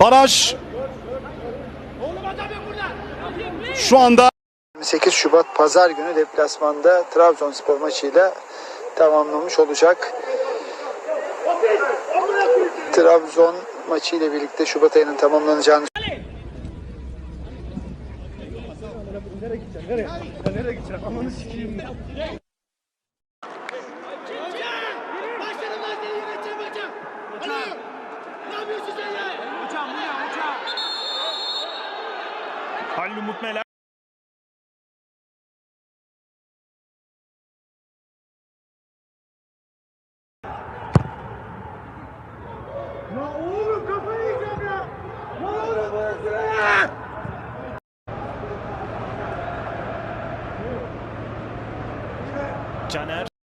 Baraj şu anda 28 Şubat Pazar günü deplasmanda Trabzonspor maçıyla tamamlamış olacak. Trabzon maçı ile birlikte Şubat ayının tamamlanacağını Başlarım lan seni yöneteceğim hocam. Alo. Ne yapıyorsun sen ya? Halil Umut Meler. Ya oğlum kafayı yiyeceğim ya. Ya oğlum burası ya. Caner.